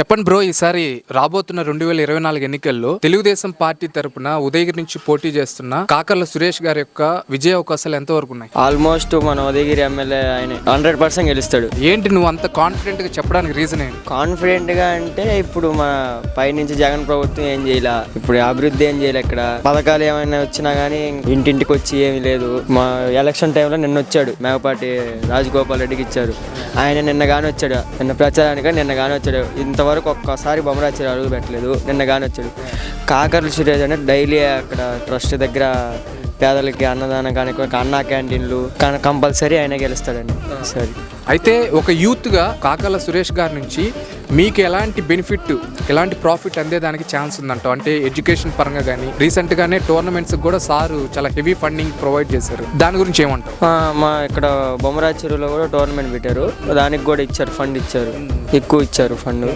చెప్పండి బ్రో ఈసారి రాబోతున్న రెండు వేల ఇరవై నాలుగు ఎన్నికల్లో తెలుగుదేశం పార్టీ తరపున ఉదయగిరి నుంచి పోటీ చేస్తున్న కాకర్ల సురేష్ గారి యొక్క విజయ అవకాశాలు ఎంతవరకు ఉన్నాయి? ఆల్మోస్ట్ మన ఉదయగిరి ఎమ్మెల్యే ఆయన హండ్రెడ్ పర్సెంట్ గెలుస్తాడు. ఏంటి నువ్వు అంత కాన్ఫిడెంట్గా చెప్పడానికి రీజన్ ఏంటి? కాన్ఫిడెంట్గా అంటే ఇప్పుడు మన పైనుంచి జగన్ ప్రభుత్వం ఏం చేయలే? ఇప్పుడు అభివృద్ధి ఏం చేయలే ఇక్కడ? పథకాలు ఏమైనా వచ్చినా గానీ ఇంటింటికి వచ్చి ఏమీ లేదు. మా ఎలక్షన్ టైంలో నిన్న వచ్చాడు. మేకపాటి రాజగోపాల్ రెడ్డికి ఇచ్చారు. ఆయన నిన్న గాని వచ్చాడు నిన్న ప్రచారానికి నిన్న గాని వచ్చాడు ఇంతవరకు ఒక్కసారి బొమ్మరాచారు అడుగు పెట్టలేదు నిన్న గాని వచ్చాడు. కాకర్ల సురేష్ అంటే డైలీ అక్కడ ట్రస్ట్ దగ్గర పేదలకి అన్నదానం కానీ అన్నా క్యాంటీన్లు కానీ కంపల్సరీ ఆయన గెలుస్తాడండి. సరే. అయితే ఒక యూత్గా కాకర్ల సురేష్ గారి నుంచి మీకు ఎలాంటి బెనిఫిట్ ఎలాంటి ప్రాఫిట్ అందేదానికి ఛాన్స్ ఉందంట? అంటే ఎడ్యుకేషన్ పరంగా కానీ రీసెంట్ గానే టోర్నమెంట్స్ కూడా సారు చాలా హెవీ ఫండింగ్ ప్రొవైడ్ చేశారు. దాని గురించి ఏమంటావు? ఆ, మా ఇక్కడ బొమ్మరాజ్ చెరువులో కూడా టోర్నమెంట్ పెట్టారు. దానికి కూడా ఇచ్చారు ఫండ్ ఇచ్చారు. ఎక్కువ ఇచ్చారు ఫండ్.